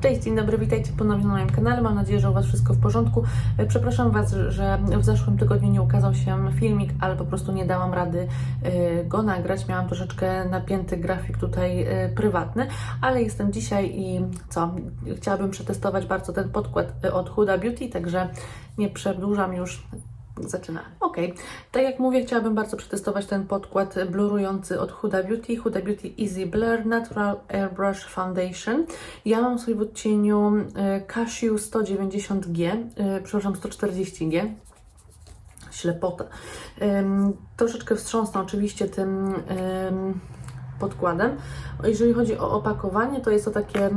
Cześć, dzień dobry, witajcie ponownie na moim kanale. Mam nadzieję, że u Was wszystko w porządku. E, Przepraszam Was, że w zeszłym tygodniu nie ukazał się filmik, ale po prostu nie dałam rady e, go nagrać. Miałam troszeczkę napięty grafik tutaj e, prywatny, ale jestem dzisiaj i co? Chciałabym przetestować bardzo ten podkład od Huda Beauty, także nie przedłużam już. Zaczynamy. Ok, tak jak mówię, chciałabym bardzo przetestować ten podkład blurujący od Huda Beauty. Huda Beauty Easy Blur Natural Airbrush Foundation. Ja mam sobie w odcieniu e, Cashew 190G, e, przepraszam, 140G. Ślepota. Troszeczkę wstrząsnę oczywiście tym ym, podkładem. Jeżeli chodzi o opakowanie, to jest to takie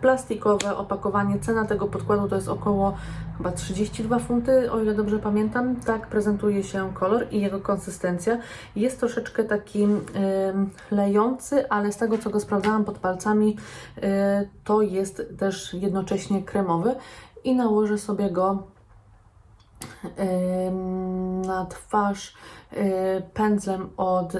plastikowe opakowanie. Cena tego podkładu to jest około chyba 32 funty, o ile dobrze pamiętam. Tak prezentuje się kolor i jego konsystencja. Jest troszeczkę taki ym, lejący, ale z tego co go sprawdzałam pod palcami, y, to jest też jednocześnie kremowy. I nałożę sobie go na twarz y, pędzlem od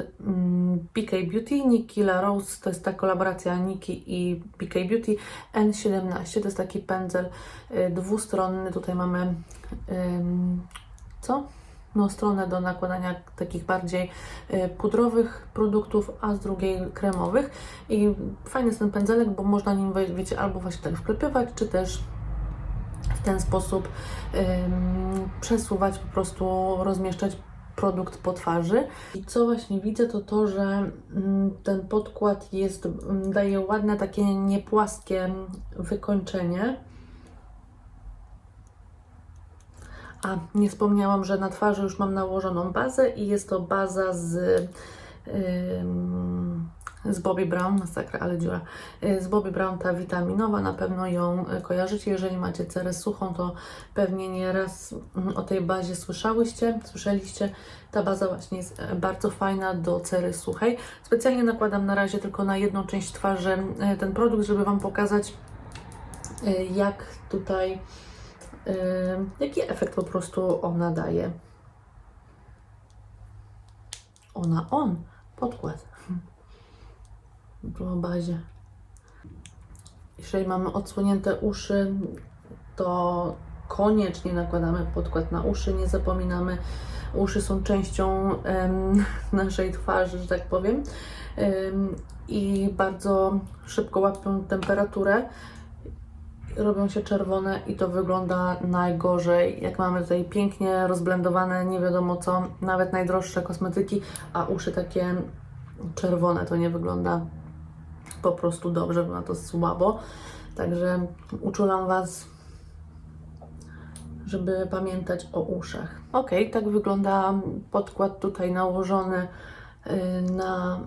BK Beauty. Nikki La Rose to jest ta kolaboracja Nikki i BK Beauty N17. To jest taki pędzel y, dwustronny. Tutaj mamy co? No, stronę do nakładania takich bardziej y, pudrowych produktów, a z drugiej kremowych. I fajny jest ten pędzelek, bo można nim, wiecie, albo właśnie tak wklepywać, czy też ten sposób ym, przesuwać, po prostu rozmieszczać produkt po twarzy. I co właśnie widzę, to to, że mm, ten podkład jest, mm, daje ładne takie niepłaskie wykończenie. A, nie wspomniałam, że na twarzy już mam nałożoną bazę i jest to baza z z Bobbi Brown, masakra, ale dziura. Y, Z Bobbi Brown ta witaminowa, na pewno ją y, kojarzycie. Jeżeli macie cerę suchą, to pewnie nieraz mm, o tej bazie słyszałyście, słyszeliście. Ta baza właśnie jest e, bardzo fajna do cery suchej. Specjalnie nakładam na razie tylko na jedną część twarzy y, ten produkt, żeby Wam pokazać, y, jak tutaj, jaki efekt po prostu ona daje. Ona, on, podkład po bazie. Jeżeli mamy odsłonięte uszy, to koniecznie nakładamy podkład na uszy. Nie zapominamy, uszy są częścią em, naszej twarzy, że tak powiem. Em, I bardzo szybko łapią temperaturę. Robią się czerwone i to wygląda najgorzej. Jak mamy tutaj pięknie rozblendowane, nie wiadomo co, nawet najdroższe kosmetyki, a uszy takie czerwone, to nie wygląda po prostu dobrze, wygląda to słabo. Także uczulam Was, żeby pamiętać o uszach. Ok, tak wygląda podkład tutaj nałożony y, na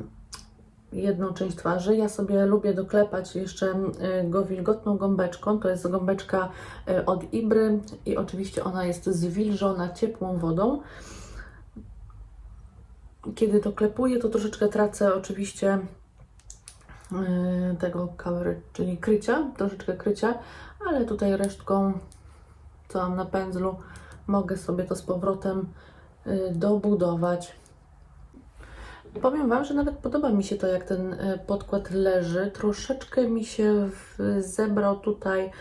jedną część twarzy. Ja sobie lubię doklepać jeszcze y, go wilgotną gąbeczką. To jest gąbeczka y, od Ibry i oczywiście ona jest zwilżona ciepłą wodą. Kiedy to klepuję, to troszeczkę tracę oczywiście tego cover, czyli krycia, troszeczkę krycia, ale tutaj resztką, co mam na pędzlu, mogę sobie to z powrotem yy, dobudować. Powiem Wam, że nawet podoba mi się to, jak ten yy, podkład leży. Troszeczkę mi się zebrał tutaj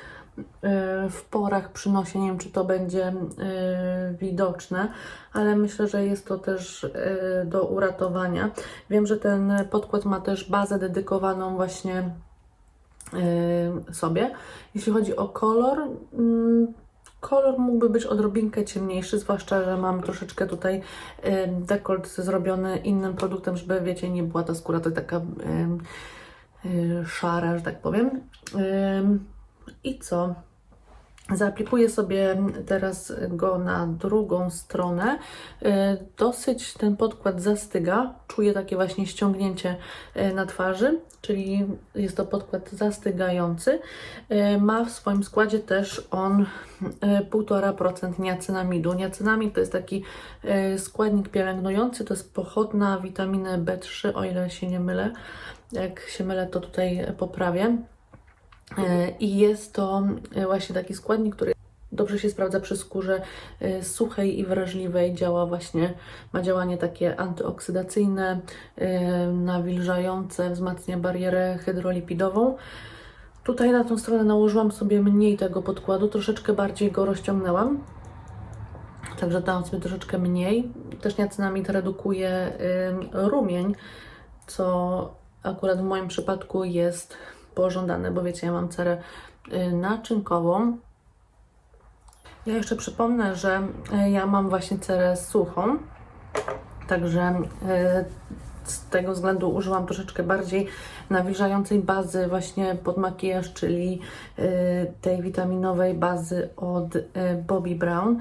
w porach przy nosie. Nie wiem, czy to będzie yy, widoczne, ale myślę, że jest to też yy, do uratowania. Wiem, że ten podkład ma też bazę dedykowaną właśnie sobie. Jeśli chodzi o kolor, mm, kolor mógłby być odrobinkę ciemniejszy, zwłaszcza, że mam troszeczkę tutaj dekolt zrobiony innym produktem, żeby wiecie, nie była ta skóra to taka szara, że tak powiem. I co? Zaaplikuję sobie teraz go na drugą stronę. Y, Dosyć ten podkład zastyga. Czuję takie właśnie ściągnięcie y, na twarzy, czyli jest to podkład zastygający. Y, Ma w swoim składzie też on y, 1,5% niacynamidu. Niacynamid to jest taki składnik pielęgnujący, to jest pochodna witaminy B3, o ile się nie mylę. Jak się mylę, to tutaj poprawię. E, I jest to e, właśnie taki składnik, który dobrze się sprawdza przy skórze e, suchej i wrażliwej. Działa właśnie, ma działanie takie antyoksydacyjne, nawilżające, wzmacnia barierę hydrolipidową. Tutaj na tą stronę nałożyłam sobie mniej tego podkładu, troszeczkę bardziej go rozciągnęłam. Także dałam sobie troszeczkę mniej. Też niacinamid redukuje rumień, co akurat w moim przypadku jest pożądane, bo wiecie, ja mam cerę y, naczynkową. Ja jeszcze przypomnę, że y, ja mam właśnie cerę suchą, także y, z tego względu użyłam troszeczkę bardziej nawilżającej bazy właśnie pod makijaż, czyli tej witaminowej bazy od Bobbi Brown.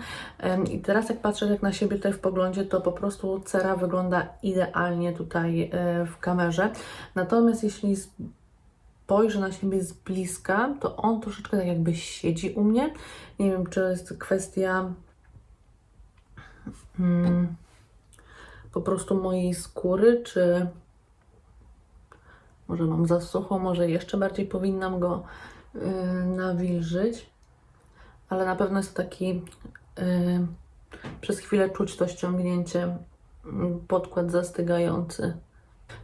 I teraz jak patrzę tak na siebie tutaj w poglądzie, to po prostu cera wygląda idealnie tutaj w kamerze. Natomiast jeśli spojrzę na siebie z bliska, to on troszeczkę tak jakby siedzi u mnie. Nie wiem, czy jest kwestia mm, po prostu mojej skóry, czy może mam za sucho, może jeszcze bardziej powinnam go yy, nawilżyć. Ale na pewno jest to taki yy, przez chwilę czuć to ściągnięcie, mm, podkład zastygający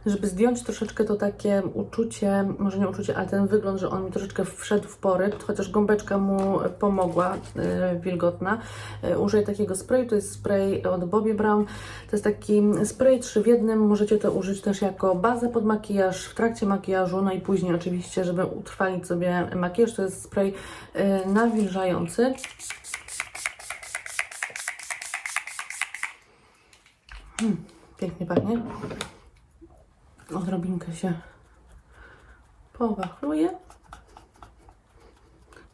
żeby zdjąć troszeczkę to takie uczucie, może nie uczucie, ale ten wygląd, że on mi troszeczkę wszedł w pory, chociaż gąbeczka mu pomogła, yy, wilgotna. Yy, użyję takiego sprayu, to jest spray od Bobbi Brown. To jest taki spray trzy w jednym, możecie to użyć też jako bazę pod makijaż, w trakcie makijażu, no i później oczywiście, żeby utrwalić sobie makijaż. To jest spray yy, nawilżający. Hmm, pięknie pachnie odrobinkę się powachluje.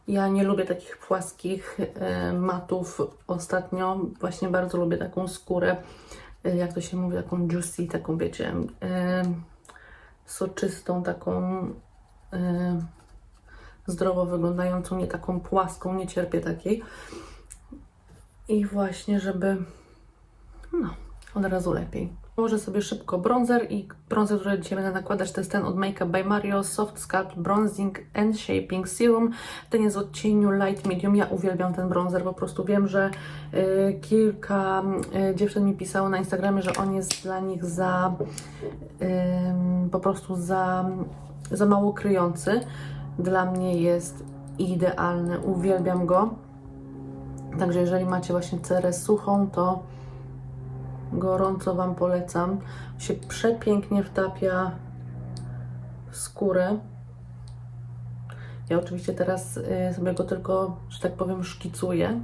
Ja nie lubię takich płaskich e, matów ostatnio. Właśnie bardzo lubię taką skórę, e, jak to się mówi, taką juicy, taką wiecie, soczystą, taką e, zdrowo wyglądającą, nie taką płaską, nie cierpię takiej. I właśnie, żeby no, od razu lepiej. Położę sobie szybko bronzer i bronzer, który dzisiaj będę nakładać, to jest ten od Makeup by Mario Soft Sculpt Bronzing and Shaping Serum. Ten jest w odcieniu Light Medium. Ja uwielbiam ten bronzer, po prostu wiem, że y, kilka y, dziewczyn mi pisało na Instagramie, że on jest dla nich za y, po prostu za, za mało kryjący. Dla mnie jest idealny, uwielbiam go. Także jeżeli macie właśnie cerę suchą, to gorąco Wam polecam. Się przepięknie wtapia w skórę. Ja oczywiście teraz y, sobie go tylko, że tak powiem, szkicuję.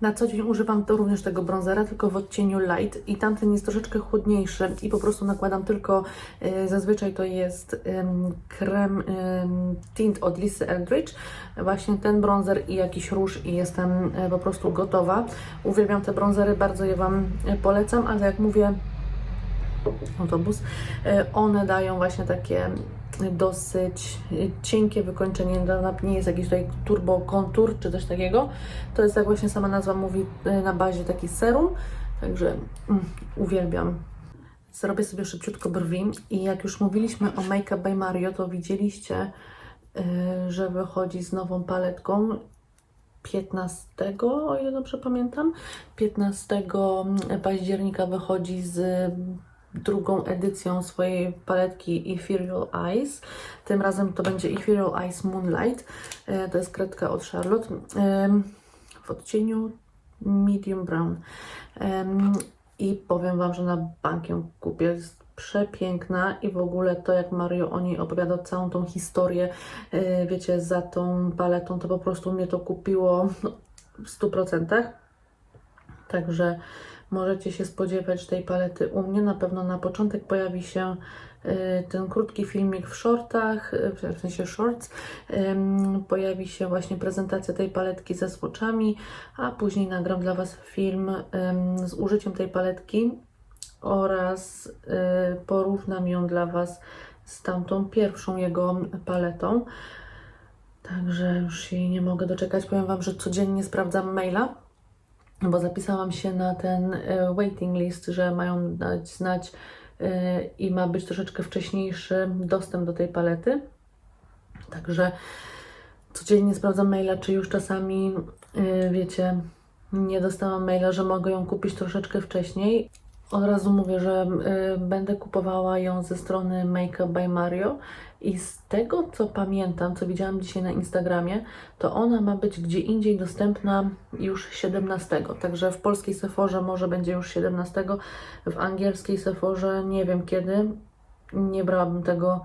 Na co dzień używam to również tego bronzera, tylko w odcieniu light i tamten jest troszeczkę chłodniejszy i po prostu nakładam tylko, y, zazwyczaj to jest ym, krem ym, tint od Lisy Eldridge, właśnie ten bronzer i jakiś róż i jestem y, po prostu gotowa. Uwielbiam te bronzery, bardzo je Wam y, polecam, ale jak mówię, autobus, y, one dają właśnie takie dosyć cienkie wykończenie, nie jest jakiś tutaj turbo kontur czy coś takiego. To jest, jak właśnie sama nazwa mówi, y, na bazie taki serum, także mm, uwielbiam. Zrobię sobie szybciutko brwi i jak już mówiliśmy o Make Up by Mario, to widzieliście, y, że wychodzi z nową paletką 15, o ile dobrze pamiętam, 15 października wychodzi z drugą edycją swojej paletki Ethereal Eyes. Tym razem to będzie Ethereal Eyes Moonlight. E, To jest kredka od Charlotte w odcieniu medium brown. I powiem Wam, że na bank ją kupię. Jest przepiękna i w ogóle to, jak Mario o niej opowiada całą tą historię, e, wiecie, za tą paletą, to po prostu mnie to kupiło w 100%. Także możecie się spodziewać tej palety u mnie. Na pewno na początek pojawi się y, ten krótki filmik w shortach, w sensie shorts. Pojawi się właśnie prezentacja tej paletki ze swatchami, a później nagram dla Was film z użyciem tej paletki oraz y, porównam ją dla Was z tamtą pierwszą jego paletą. Także już jej nie mogę doczekać. Powiem Wam, że codziennie sprawdzam maila bo zapisałam się na ten e, waiting list, że mają dać znać e, i ma być troszeczkę wcześniejszy dostęp do tej palety. Także codziennie sprawdzam maila, czy już czasami, e, wiecie, nie dostałam maila, że mogę ją kupić troszeczkę wcześniej. Od razu mówię, że y, będę kupowała ją ze strony Makeup by Mario i z tego co pamiętam, co widziałam dzisiaj na Instagramie, to ona ma być gdzie indziej dostępna już 17. Także w polskiej Sephorze może będzie już 17, w angielskiej Sephorze nie wiem kiedy. Nie brałabym tego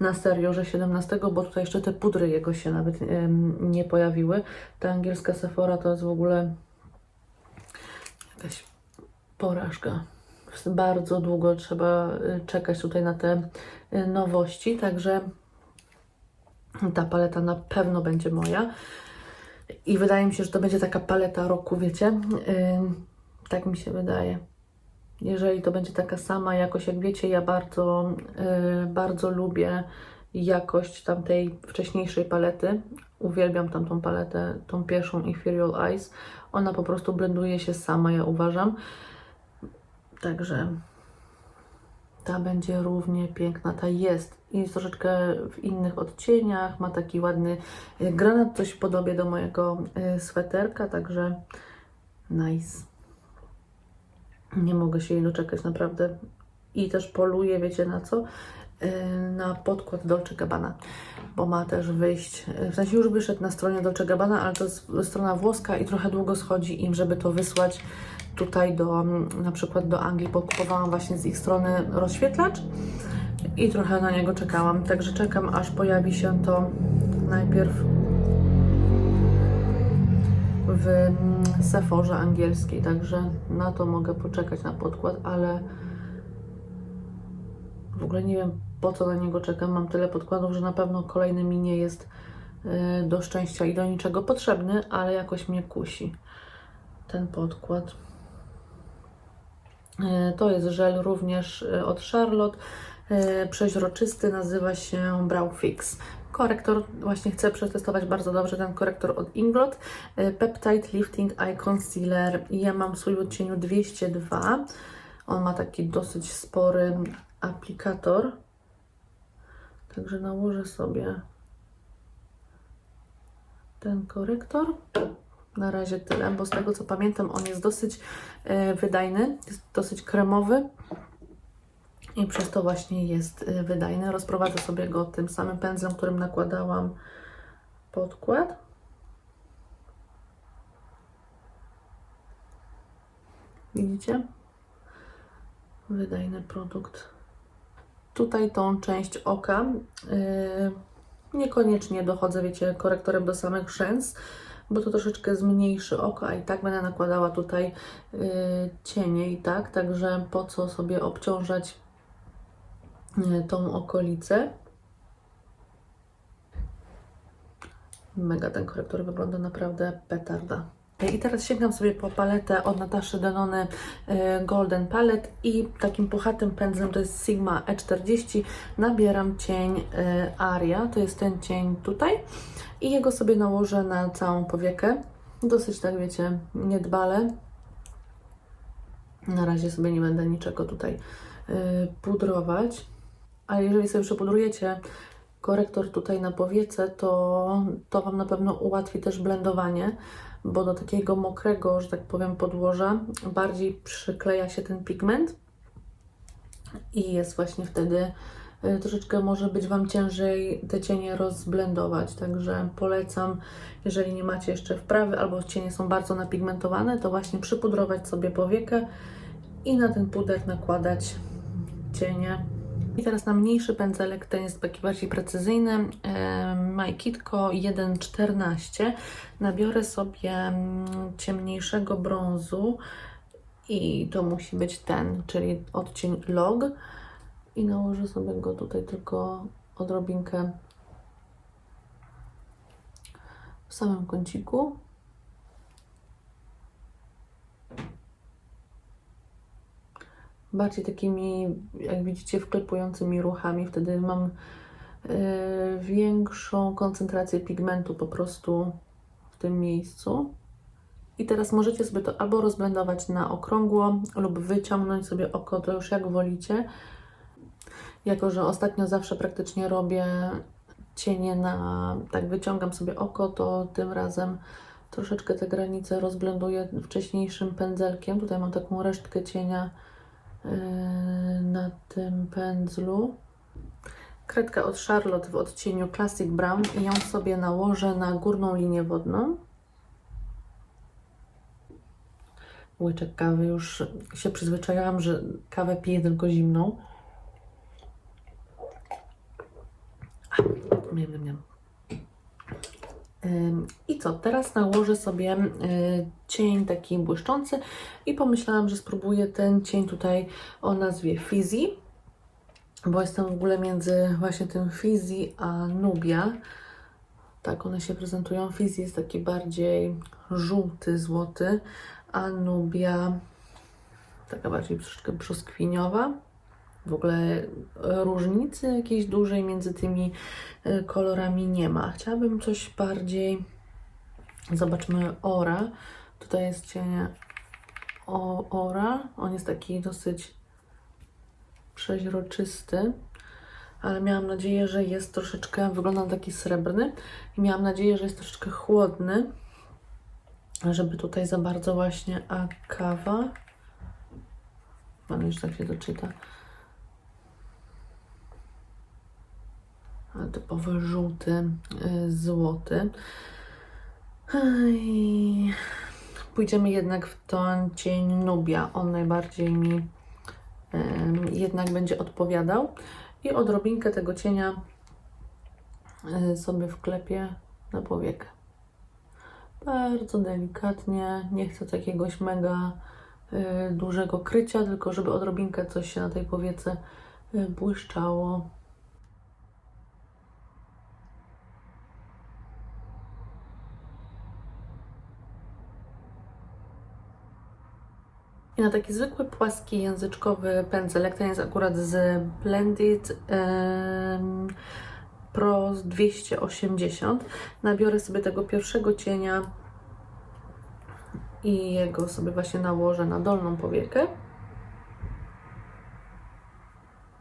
na serio, że 17, bo tutaj jeszcze te pudry jego się nawet em, nie pojawiły. Ta angielska Sephora to jest w ogóle jakaś porażka. Bardzo długo trzeba y, czekać tutaj na te y, nowości, także ta paleta na pewno będzie moja. I wydaje mi się, że to będzie taka paleta roku, wiecie? Yy, tak mi się wydaje. Jeżeli to będzie taka sama jakość, jak wiecie, ja bardzo, yy, bardzo lubię jakość tamtej wcześniejszej palety. Uwielbiam tamtą paletę, tą pierwszą Ethereal Eyes. Ona po prostu blenduje się sama, ja uważam. Także ta będzie równie piękna. Ta jest i jest troszeczkę w innych odcieniach. Ma taki ładny granat, coś w podobie do mojego y, sweterka, także nice. Nie mogę się jej doczekać, naprawdę. I też poluję, wiecie na co? Y, Na podkład Dolce Gabbana, bo ma też wyjść, y, w sensie już wyszedł na stronie Dolce Gabbana, ale to jest strona włoska i trochę długo schodzi im, żeby to wysłać tutaj do, mm, na przykład do Anglii, bo kupowałam właśnie z ich strony rozświetlacz i trochę na niego czekałam, także czekam aż pojawi się to najpierw w mm, Sephorze angielskiej, także na to mogę poczekać na podkład, ale w ogóle nie wiem po co na niego czekam. Mam tyle podkładów, że na pewno kolejny mi nie jest y, do szczęścia i do niczego potrzebny, ale jakoś mnie kusi ten podkład. Y, To jest żel również y, od Charlotte, y, przeźroczysty, nazywa się Brow Fix. Korektor, właśnie chcę przetestować bardzo dobrze ten korektor od Inglot. Peptide Lifting Eye Concealer. Ja mam swój w odcieniu 202. On ma taki dosyć spory aplikator. Także nałożę sobie ten korektor. Na razie tyle, bo z tego co pamiętam, on jest dosyć e, wydajny, jest dosyć kremowy i przez to właśnie jest e, wydajny. Rozprowadzę sobie go tym samym pędzlem, którym nakładałam podkład. Widzicie? Wydajny produkt. Tutaj tą część oka yy, niekoniecznie dochodzę, wiecie, korektorem do samych szens, bo to troszeczkę zmniejszy oko, a i tak będę nakładała tutaj yy, cienie i tak, także po co sobie obciążać yy, tą okolicę. Mega ten korektor wygląda naprawdę petarda. I teraz sięgam sobie po paletę od Nataszy Denony e, Golden Palette i takim puchatym pędzlem, to jest Sigma E40, nabieram cień e, Aria, to jest ten cień tutaj i jego sobie nałożę na całą powiekę. Dosyć tak wiecie, niedbale. Na razie sobie nie będę niczego tutaj e, pudrować, ale jeżeli sobie przepudrujecie korektor tutaj na powiece, to, to Wam na pewno ułatwi też blendowanie, bo do takiego mokrego, że tak powiem, podłoża bardziej przykleja się ten pigment i jest właśnie wtedy y, troszeczkę może być Wam ciężej te cienie rozblendować, także polecam, jeżeli nie macie jeszcze wprawy albo cienie są bardzo napigmentowane, to właśnie przypudrować sobie powiekę i na ten puder nakładać cienie. I teraz na mniejszy pędzelek, ten jest taki bardziej precyzyjny, Majkitko 1.14. Nabiorę sobie mm, ciemniejszego brązu i to musi być ten, czyli odcień Log. I nałożę sobie go tutaj tylko odrobinkę w samym kąciku. Bardziej takimi, jak widzicie, wklepującymi ruchami. Wtedy mam e, większą koncentrację pigmentu po prostu w tym miejscu. I teraz możecie sobie to albo rozblendować na okrągło, lub wyciągnąć sobie oko, to już jak wolicie. Jako, że ostatnio zawsze praktycznie robię cienie na, tak wyciągam sobie oko, to tym razem troszeczkę te granice rozblenduję wcześniejszym pędzelkiem. Tutaj mam taką resztkę cienia na tym pędzlu. Kredkę od Charlotte w odcieniu Classic Brown i ją sobie nałożę na górną linię wodną. Łyczek kawy, już się przyzwyczaiłam, że kawę piję tylko zimną. I co, teraz nałożę sobie y, cień taki błyszczący i pomyślałam, że spróbuję ten cień tutaj o nazwie Fizzy, bo jestem w ogóle między właśnie tym Fizzy a Nubia. Tak one się prezentują. Fizzy jest taki bardziej żółty, złoty, a Nubia taka bardziej troszeczkę brzoskwiniowa. W ogóle e, różnicy jakiejś dużej między tymi e, kolorami nie ma. Chciałabym coś bardziej. Zobaczmy Ora. Tutaj jest cień o Ora. On jest taki dosyć przeźroczysty, ale miałam nadzieję, że jest troszeczkę, wygląda na taki srebrny i miałam nadzieję, że jest troszeczkę chłodny, żeby tutaj za bardzo właśnie, a kawa, pan już tak się doczyta, typowy żółty, y, złoty. I pójdziemy jednak w ten cień Nubia, on najbardziej mi jednak będzie odpowiadał. I odrobinkę tego cienia y, sobie wklepię na powiekę. Bardzo delikatnie, nie chcę jakiegoś mega y, dużego krycia, tylko żeby odrobinkę coś się na tej powiece błyszczało. I na taki zwykły, płaski, języczkowy pędzelek, ten jest akurat z Blended em, Pro 280. Nabiorę sobie tego pierwszego cienia i jego sobie właśnie nałożę na dolną powiekę.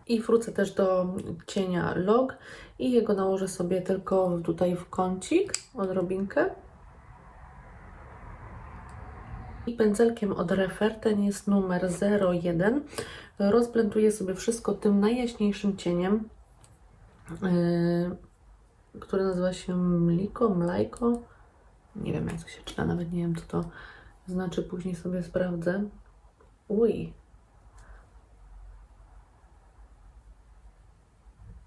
I wrócę też do cienia Log i jego nałożę sobie tylko tutaj w kącik, odrobinkę. I pędzelkiem od Refer, ten jest numer 01, rozblenduję sobie wszystko tym najjaśniejszym cieniem, yy, który nazywa się Mliko, Mlajko. Nie wiem jak to się czyta, nawet nie wiem co to znaczy, później sobie sprawdzę. Uj.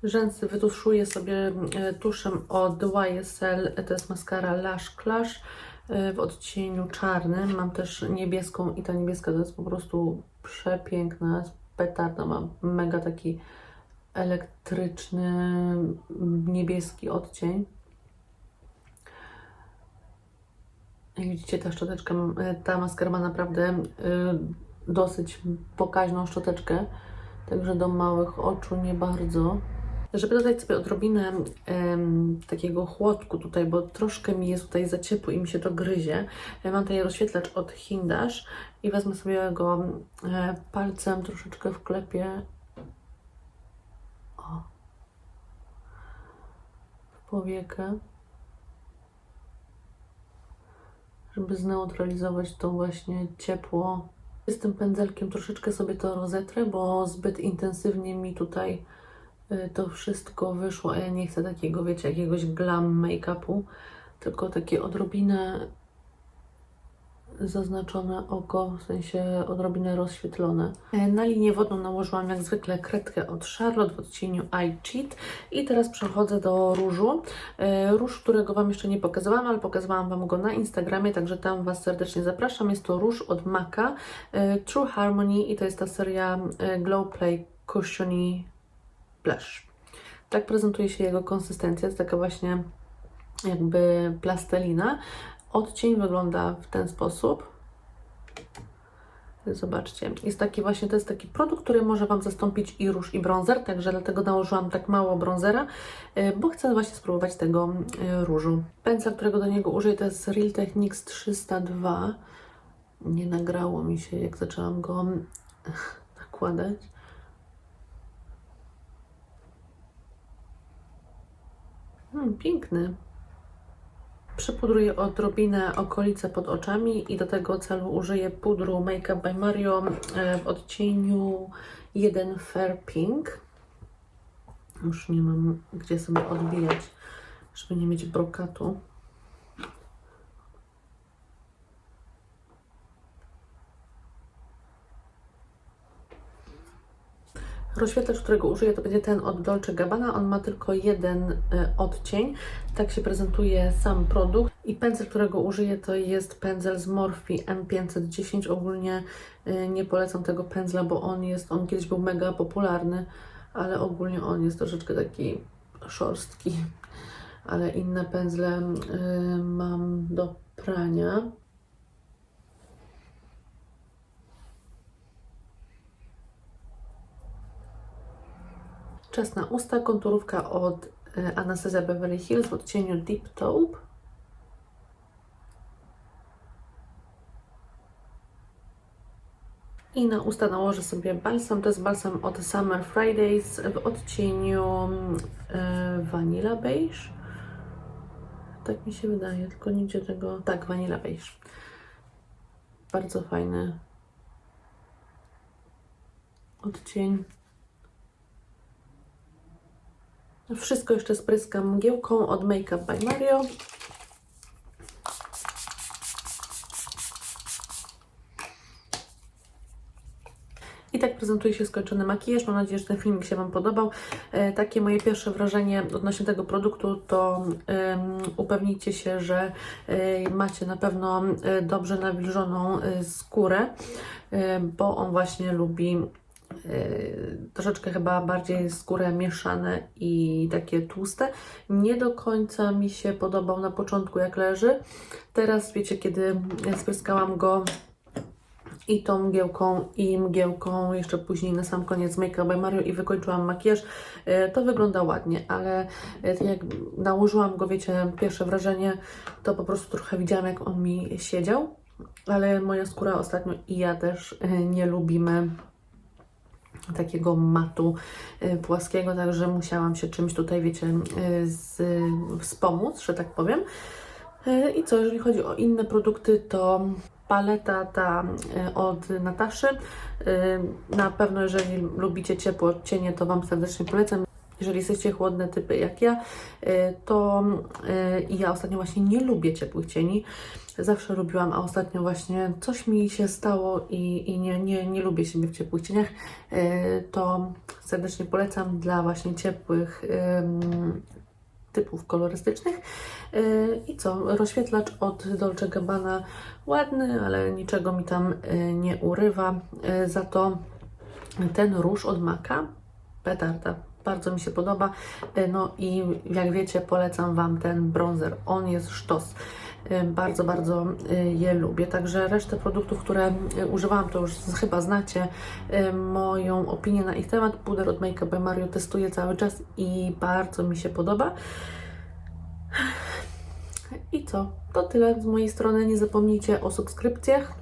Rzęsy wytuszuję sobie e, tuszem od YSL, to jest maskara Lash Clash e, w odcieniu czarnym. Mam też niebieską i ta niebieska to jest po prostu przepiękna, petarda, ma mega taki elektryczny, niebieski odcień. Jak widzicie, ta szczoteczka, e, ta maskara ma naprawdę y, dosyć pokaźną szczoteczkę, także do małych oczu nie bardzo. Żeby dodać sobie odrobinę em, takiego chłodku tutaj, bo troszkę mi jest tutaj za ciepło i mi się to gryzie, ja mam tutaj rozświetlacz od Hindash i wezmę sobie go e, palcem, troszeczkę wklepię o, w powiekę, żeby zneutralizować to właśnie ciepło. Z tym pędzelkiem troszeczkę sobie to rozetrę, bo zbyt intensywnie mi tutaj to wszystko wyszło, ja nie chcę takiego, wiecie, jakiegoś glam make-upu, tylko takie odrobinę zaznaczone oko, w sensie odrobinę rozświetlone. E, Na linię wodną nałożyłam jak zwykle kredkę od Charlotte w odcieniu I Cheat i teraz przechodzę do różu. E, Róż, którego Wam jeszcze nie pokazywałam, ale pokazywałam Wam go na Instagramie, także tam Was serdecznie zapraszam. Jest to róż od MACA e, True Harmony i to jest ta seria Glow Play Cushiony Tak prezentuje się jego konsystencja, jest taka właśnie jakby plastelina. Odcień wygląda w ten sposób. Zobaczcie, jest taki właśnie, to jest taki produkt, który może Wam zastąpić i róż, i bronzer, także dlatego nałożyłam tak mało bronzera, y, bo chcę właśnie spróbować tego y, różu. Pędzel, którego do niego użyję, to jest Real Techniques 302. Nie nagrało mi się, jak zaczęłam go nakładać. Hmm, piękny. Przypudruję odrobinę okolice pod oczami i do tego celu użyję pudru Make Up by Mario e, w odcieniu 1 Fair Pink. Już nie mam gdzie sobie odbijać, żeby nie mieć brokatu. Rozświetlacz, którego użyję, to będzie ten od Dolce Gabbana. On ma tylko jeden y, odcień. Tak się prezentuje sam produkt. I pędzel, którego użyję, to jest pędzel z Morphe M510. Ogólnie y, nie polecam tego pędzla, bo on jest, on kiedyś był mega popularny, ale ogólnie on jest troszeczkę taki szorstki. Ale inne pędzle y, mam do prania. Czas na usta, konturówka od e, Anastasia Beverly Hills w odcieniu Deep Taupe. I na usta nałożę sobie balsam. To jest balsam od Summer Fridays w odcieniu e, Vanilla Beige. Tak mi się wydaje, tylko nigdzie tego... Tak, Vanilla Beige. Bardzo fajny odcień. Wszystko jeszcze spryskam mgiełką od Make Up by Mario. I tak prezentuje się skończony makijaż. Mam nadzieję, że ten filmik się Wam podobał. E, takie moje pierwsze wrażenie odnośnie tego produktu to um, upewnijcie się, że e, macie na pewno e, dobrze nawilżoną e, skórę, e, bo on właśnie lubi troszeczkę chyba bardziej skórę mieszane i takie tłuste. Nie do końca mi się podobał na początku jak leży. Teraz wiecie, kiedy spryskałam go i tą mgiełką i mgiełką jeszcze później na sam koniec Make Up by Mario i wykończyłam makijaż, yy, to wygląda ładnie, ale yy, jak nałożyłam go, wiecie, pierwsze wrażenie, to po prostu trochę widziałam jak on mi siedział, ale moja skóra ostatnio i ja też nie lubimy takiego matu y, płaskiego, także musiałam się czymś tutaj, wiecie, y, z, wspomóc, że tak powiem. Y, I co, jeżeli chodzi o inne produkty, to paleta ta od Nataszy. Na pewno, jeżeli lubicie ciepłe odcienie, to Wam serdecznie polecam. Jeżeli jesteście chłodne typy jak ja, to ja ostatnio właśnie nie lubię ciepłych cieni. Zawsze lubiłam, a ostatnio właśnie coś mi się stało i, i nie, nie, nie lubię siebie w ciepłych cieniach. To serdecznie polecam dla właśnie ciepłych typów kolorystycznych. I co? Rozświetlacz od Dolce Gabbana ładny, ale niczego mi tam nie urywa. Za to ten róż od Maka, petarda, bardzo mi się podoba. No i jak wiecie, polecam Wam ten bronzer. On jest sztos. Bardzo, bardzo je lubię. Także resztę produktów, które używałam, to już chyba znacie moją opinię na ich temat. Puder od Make Up by Mario testuję cały czas i bardzo mi się podoba. I co? To tyle z mojej strony. Nie zapomnijcie o subskrypcjach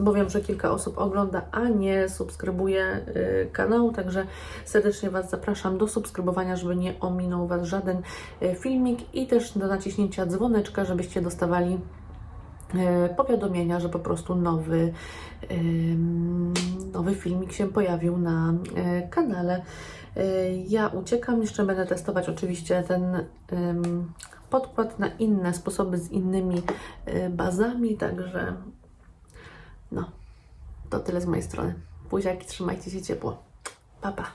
bo wiem, że kilka osób ogląda, a nie subskrybuje y, kanału, także serdecznie Was zapraszam do subskrybowania, żeby nie ominął Was żaden y, filmik i też do naciśnięcia dzwoneczka, żebyście dostawali y, powiadomienia, że po prostu nowy, nowy filmik się pojawił na kanale. Ja uciekam, jeszcze będę testować oczywiście ten podkład na inne sposoby z innymi bazami, także no, to tyle z mojej strony. Buziaki, trzymajcie się ciepło. Pa, pa.